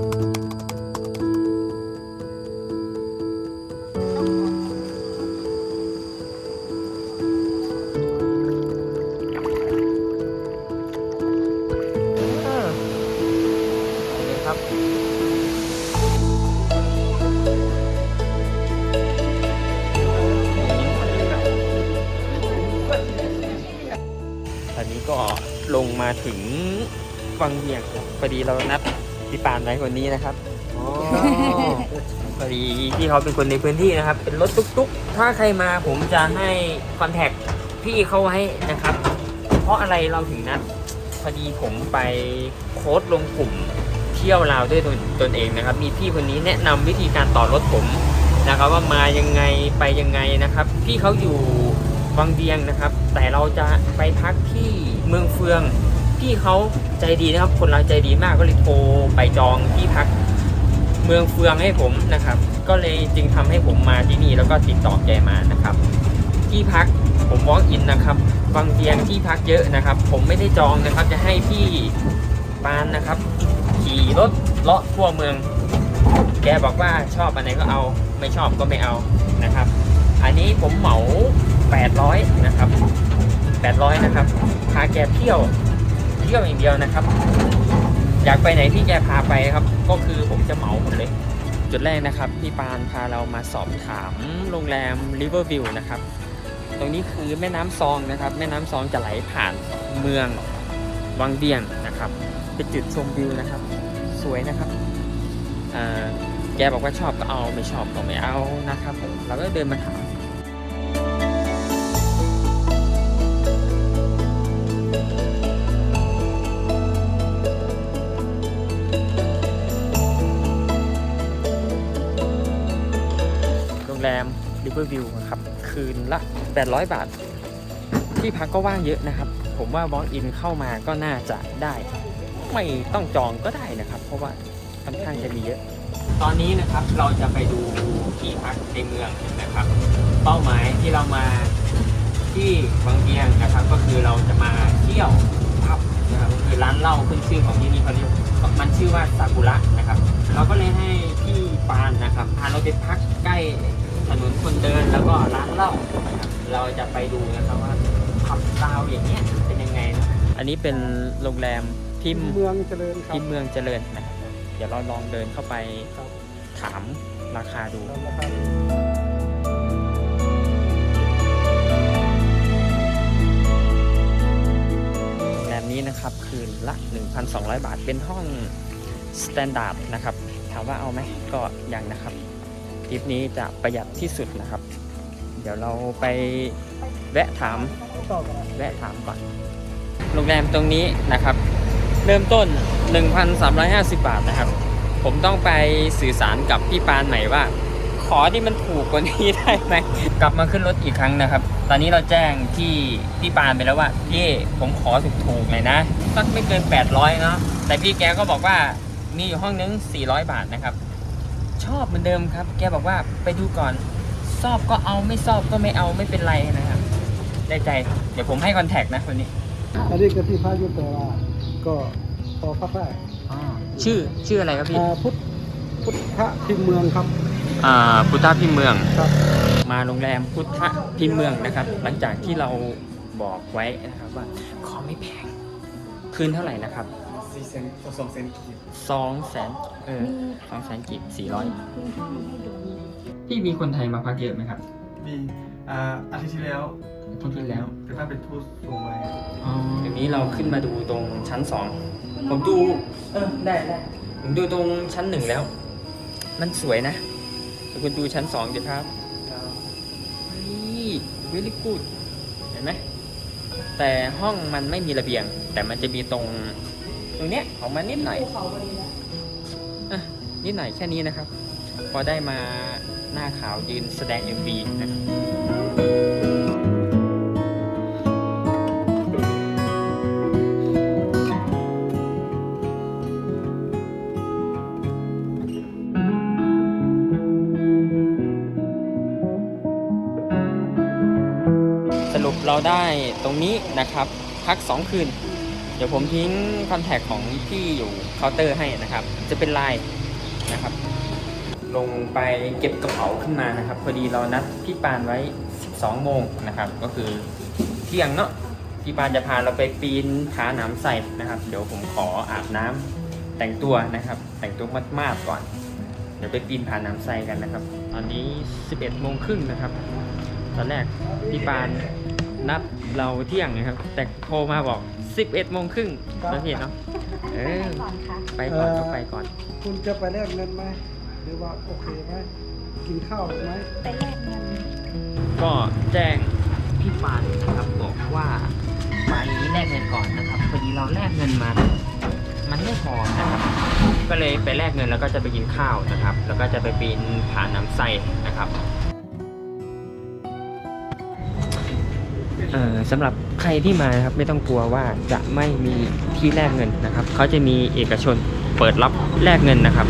ตอนนี้ก็ลงมาถึงวังเวียงครับพอดีเรานัด พี่ปานไว้คนนี้นะครับอ๋อพอดีพี่เขาเป็นคนในพื้นที่นะครับ เป็นรถตุ๊กๆ ถ้าใครมาผมจะให้คอนแทคพี่เขาไว้นะครับ เพราะอะไรเราถึงนัดพอดีผมไปโค้ดลงกลุ่มเที่ยวลาวด้วยตนตนเองนะครับ มีพี่คนนี้แนะนำวิธีการต่อรถผมนะครับว่ามายังไงไปยังไงนะครับ พี่เขาอยู่วังเวียงนะครับ แต่เราจะไปพักที่เมืองเฟือง พี่เขา ใจดีนะครับ คนเราใจดีมากก็เลยโทรไปจองที่พักเมืองเฟืองให้ผมนะครับ ก็เลยจึงทำให้ผมมาที่นี่แล้วก็ติดต่อแกมานะครับ ที่พักผมวอล์กอินนะครับบางเตียงที่พักเยอะนะครับ ผมไม่ได้จองนะครับ จะให้พี่ปานนะครับ ขี่รถเลาะทั่วเมือง แกบอกว่าชอบอันไหนก็เอาไม่ชอบก็ไม่เอานะครับ อันนี้ผมเหมา 800 นะครับ 800 นะครับพาแกเที่ยว ที่ยวอย่างเดียวนะครับ อยากไปไหนที่แกพาไปครับ ก็คือผมจะเหมาหมดเลย จุดแรกนะครับพี่ปานพาเรามาสอบถามโรงแรม Riverview นะครับ ตรงนี้คือแม่น้ำซองนะครับ แม่น้ำซองจะไหลผ่านเมืองวังเวียงนะครับเป็นจุดชมวิวนะครับ สวยนะครับแกบอกว่าชอบก็เอาไม่ชอบก็ไม่เอานะครับผมเราก็เดินมาถาม ม Riverview นะครับ คืนละ 800 บาท ที่พักก็ว่างเยอะนะครับ ผมว่า walk in เข้ามาก็น่าจะได้ ไม่ต้องจองก็ได้นะครับ เพราะว่าค่อนข้างจะมีเยอะ ตอนนี้นะครับเราจะไปดูที่พักในเมืองนะครับ เป้าหมายที่เรามาที่บางเวียงนะครับ ก็คือเราจะมาเที่ยวพับนะครับก็คือร้านเหล้าขึ้นชื่อของที่นี่เขาเรียกมันชื่อว่าซากุระนะครับ เราก็เลยให้พี่ปานนะครับพาเราไปพักใกล้ ถนนคนเดินแล้วก็ร้านเหล้านะครับเราจะไปดูนะครับว่าผับลาวอย่างเงี้ยเป็นยังไงนะอันนี้เป็นโรงแรมพิมพ์เมืองเจริญครับพิมพ์เมืองเจริญนะครับเดี๋ยวเราลองเดินเข้าไปครับถามราคาดู แล้วครับโรงแรมนี้นะครับคืนละ 1,200 บาทเป็นห้องสแตนดาร์ดนะครับ ถามว่าเอาไหมก็ยังนะครับ ทริปนี้จะประหยัดที่สุดนะครับ เดี๋ยวเราไปแวะถามแวะถามก่อนโรงแรมตรงนี้นะครับ เริ่มต้น 1,350 บาทนะครับ ผมต้องไปสื่อสารกับพี่ปานใหม่ว่า ขอที่มันถูกกว่านี้ได้ไหมกลับมาขึ้นรถอีกครั้งนะครับ ตอนนี้เราแจ้งที่พี่ปานไปแล้วว่าพี่ผมขอถูกๆเลยนะสักไม่เกิน 800 เนาะแต่พี่แกก็บอกว่ามีอยู่ห้องนึง 400 บาทนะครับ ชอบเหมือนเดิมครับ แกบอกว่าไปดูก่อนชอบก็เอาไม่ชอบก็ไม่เอาไม่เป็นไรนะครับ ได้ใจ เดี๋ยวผมให้คอนแทคนะคนนี้อันนี้ก็ที่พระยุทธแต่ว่าก็พอพักได้ชื่อชื่ออะไรครับพี่อ่าพุทธพุทธพิมพ์เมืองครับ อ่าพุทธพิมพ์เมืองครับมาโรงแรมพุทธพิมพ์เมืองนะครับ หลังจากที่เราบอกไว้นะครับว่าขอไม่แพงคืนเท่าไหร่นะครับ สี่เซนสองเซนกีบสองแสนเออสองแสนกีบสี่ร้อยพี่มีคนไทยมาพักเยอะไหมครับ มีอ่าอาทิตย์ที่แล้วที่ที่แล้วเป็นท่านเป็นทูตส่งมาอ๋อเดี๋ยวนี้เราขึ้นมาดูตรงชั้นสองผมดู เออได้ได้ผมดูตรงชั้นหนึ่งแล้ว มันสวยนะเดี๋ยวคุณดูชั้นสองเดี๋ยวครับนี่วิลลี่กูดเห็นไหมแต่ห้องมันไม่มีระเบียง แต่มันจะมีตรง ตรงเนี้ยออกมานิดหน่อยอะนิดหน่อยแค่นี้นะครับ พอได้มาหน้าขาวยืนแสดง MV นะครับสรุปเราได้ตรงนี้นะครับ พัก 2 คืน ดี๋ยวผมทิ้งคอนแทคของพี่อยู่เคาน์เตอร์ให้นะครับ จะเป็นไลน์นะครับ ลงไปเก็บกระเป๋าขึ้นมานะครับ พอดีเรานัดพี่ปานไว้ 12 โมงนะครับ ก็คือเที่ยงเนาะพี่ปานจะพาเราไปปีนผาหนามใส่นะครับ เดี๋ยวผมขออาบน้ำแต่งตัวนะครับ แต่งตัวมากๆก่อน เดี๋ยวไปปีนผาหนามไส่กันนะครับ ตอนนี้ 11 โมงครึ่งนะครับ ตอนแรกพี่ปานนัดเราเที่ยงนะครับ แต่โทรมาบอก 11โมงครึ่งแล้วพี่เนาะเออไปก่อนก็ไปก่อน คุณจะไปแลกเงินไหมหรือว่าโอเคไหมกินข้าวไหมไปแลกเงินก็แจ้งพี่ปานนะครับบอกว่าไปแลกเงินก่อนนะครับพอดีเราแลกเงินมา มันไม่พอนะครับ ก็เลยไปแลกเงินแล้วก็จะไปกินข้าวนะครับ แล้วก็จะไปปีนผาน้ำไส้นะครับ สำหรับใครที่มานะครับไม่ต้องกลัวว่าจะไม่มีที่แลกเงินนะครับเขาจะมีเอกชนเปิดรับแลกเงินนะครับ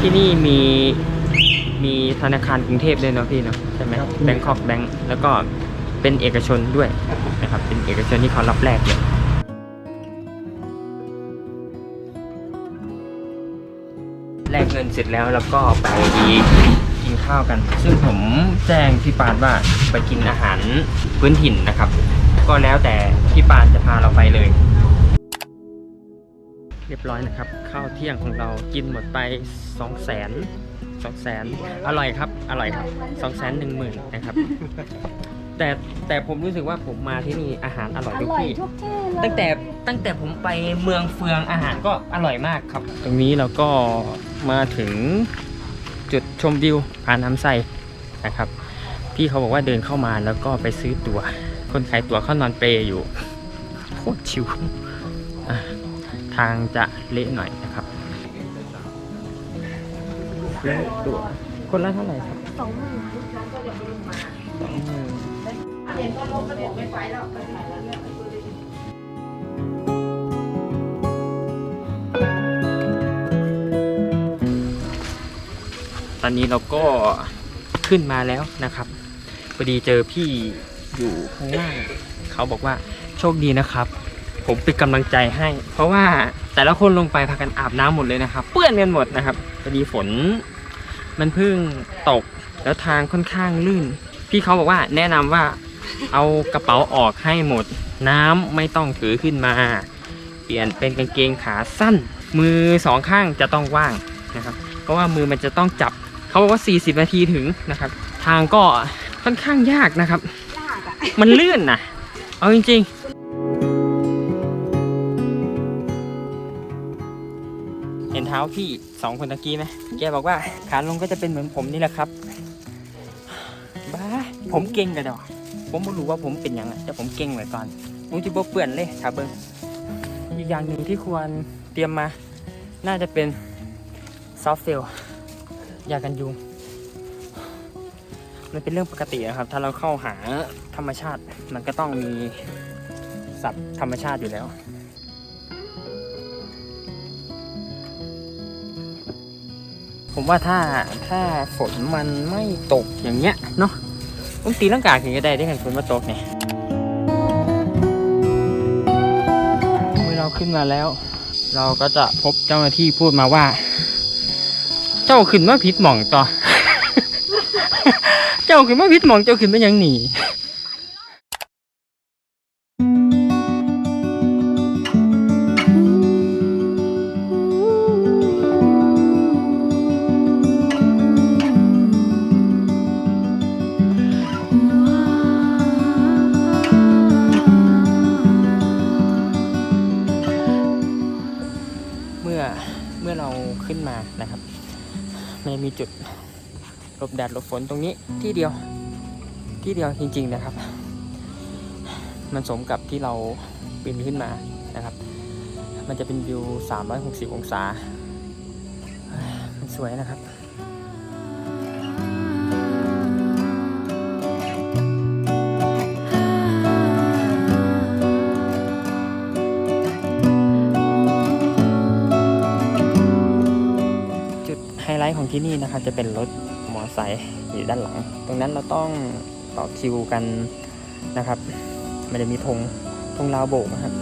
ที่นี่มีมีธนาคารกรุงเทพด้วยเนาะพี่เนาะใช่ไหมแบงคอกแบงก์แล้วก็เป็นเอกชนด้วยนะครับเป็นเอกชนที่เขารับแลกเลยแลกเงินเสร็จแล้วแล้วก็ไป กินข้าวกัน ซึ่งผมแจ้งพี่ปานว่าไปกินอาหารพื้นถิ่นนะครับ ก็แล้วแต่พี่ปานจะพาเราไปเลย เรียบร้อยนะครับ ข้าวเที่ยงของเรากินหมดไป 2 0 0 0 0 0 2 0 0 0 0อร่อยครับ อร่อยครับ2 1 0 0 0 0นะครับ แต่แต่ผมรู้สึกว่าผมมาที่นี่อาหารอร่อยอทุกร่อยที่ ทุกที่เลยตั้งแต่ตั้งแต่ผมไปเมืองเฟืองอาหารก็อร่อยมากครับ ตรงนี้เราก็มาถึง จุดชมวิวผาน้ำใสนะครับ พี่เขาบอกว่าเดินเข้ามาแล้วก็ไปซื้อตัว๋ว คนขายตั๋วเขานอนเปรย์อยู่โคตรชิวทางจะเละหน่อยนะครับซื้อตั๋วคนละเท่าไหร่ครับสองหมื่นสองหมื่น อนนี้เราก็ขึ้นมาแล้วนะครับพอดีเจอพี่อยู่ข้างล่างเขาบอกว่าโชคดีนะครับ ผมเป็นกำลังใจให้ เพราะว่าแต่ละคนลงไปพากันอาบน้ำหมดเลยนะครับ เปื้อนกันหมดนะครับพอดีฝน มันเพิ่งตกแล้วทางค่อนข้างลื่น พี่เขาบอกว่าแนะนำว่าเอากระเป๋าออกให้หมด น้ำไม่ต้องถือขึ้นมา เปลี่ยนเป็นกางเกงขาสั้น มือสองข้างจะต้องว่างนะครับ เพราะว่ามือมันจะต้องจับ เขาบอกว่า 40 นาทีถึงนะครับ ทางก็ค่อนข้างยากนะครับ ยากอะมันลื่นนะเอาจริง ๆ เห็นเท้าพี่สองคนตะกี้ไหมแกบอกว่าขาลงก็จะเป็นเหมือนผมนี่แหละครับบ้าผมเก่งกันเดอผมไม่รู้ว่าผมเป็นยังไงแต่ผมเก่งไว้ก่อนผมจะบ่เปื่อนเลยครับเบิ้งอีกอย่างหนึ่งที่ควรเตรียมมา น่าจะเป็นซอฟต์เฟล ยากันยุง มันเป็นเรื่องปกตินะครับ ถ้าเราเข้าหาธรรมชาติ มันก็ต้องมีสัตว์ธรรมชาติอยู่แล้วผมว่าถ้าถ้าฝนมันไม่ตกอย่างเงี้ยเนาะผมตีร่างกายถึงจะได้ได้กันฝนมาตกเนี่ยเมื่อเราขึ้นมาแล้ว เราก็จะพบเจ้าหน้าที่พูดมาว่า เจ้าขึ้นมาผิดหม่องต่อ เจ้าขึ้นมาพิษหมองเจ้าขึ้นไปยังหนี มันจะมีจุดหลบแดดหลบฝนตรงนี้ที่เดียวที่เดียวจริง ๆนะครับ มันสมกับที่เราปีนขึ้นมานะครับ มันจะเป็นวิว 360 องศา มันสวยนะครับ ที่นี่นะครับจะเป็นรถมอเตอร์ไซค์อยู่ด้านหลัง ตรงนั้นเราต้องต่อคิวกันนะครับ มันจะมีธงธงลาวโบกนะครับ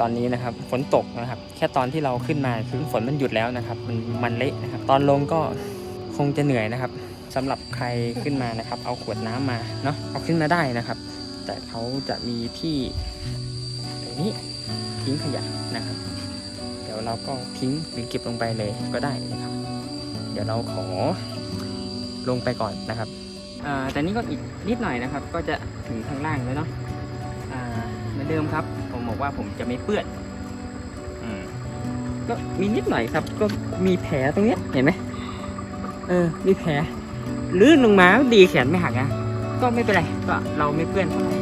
ตอนนี้นะครับฝนตกนะครับ แค่ตอนที่เราขึ้นมาคือฝนมันหยุดแล้วนะครับ มันมันเละนะครับ ตอนลงก็คงจะเหนื่อยนะครับสำหรับใครขึ้นมานะครับ เอาขวดน้ำมาเนาะเอาขึ้นมาได้นะครับ แต่เขาจะมีที่ตรงนี้ทิ้งขยะนะครับ เดี๋ยวเราก็ทิ้งหรือเก็บลงไปเลยก็ได้นะครับ เดี๋ยวเราขอลงไปก่อนนะครับแต่นี่ก็อีกนิดหน่อยนะครับ ก็จะถึงข้างล่างแล้วเนาะเหมือนเดิมครับ บอกว่าผมจะไม่เปื้อนอืมก็มีนิดหน่อยครับ ก็มีแผลตรงเนี้ยเห็นไหมเออ มีแผลลื่นลงมาดีแขนไม่หักนะก็ไม่เป็นไรก็เราไม่เปื้อนเท่าไหร่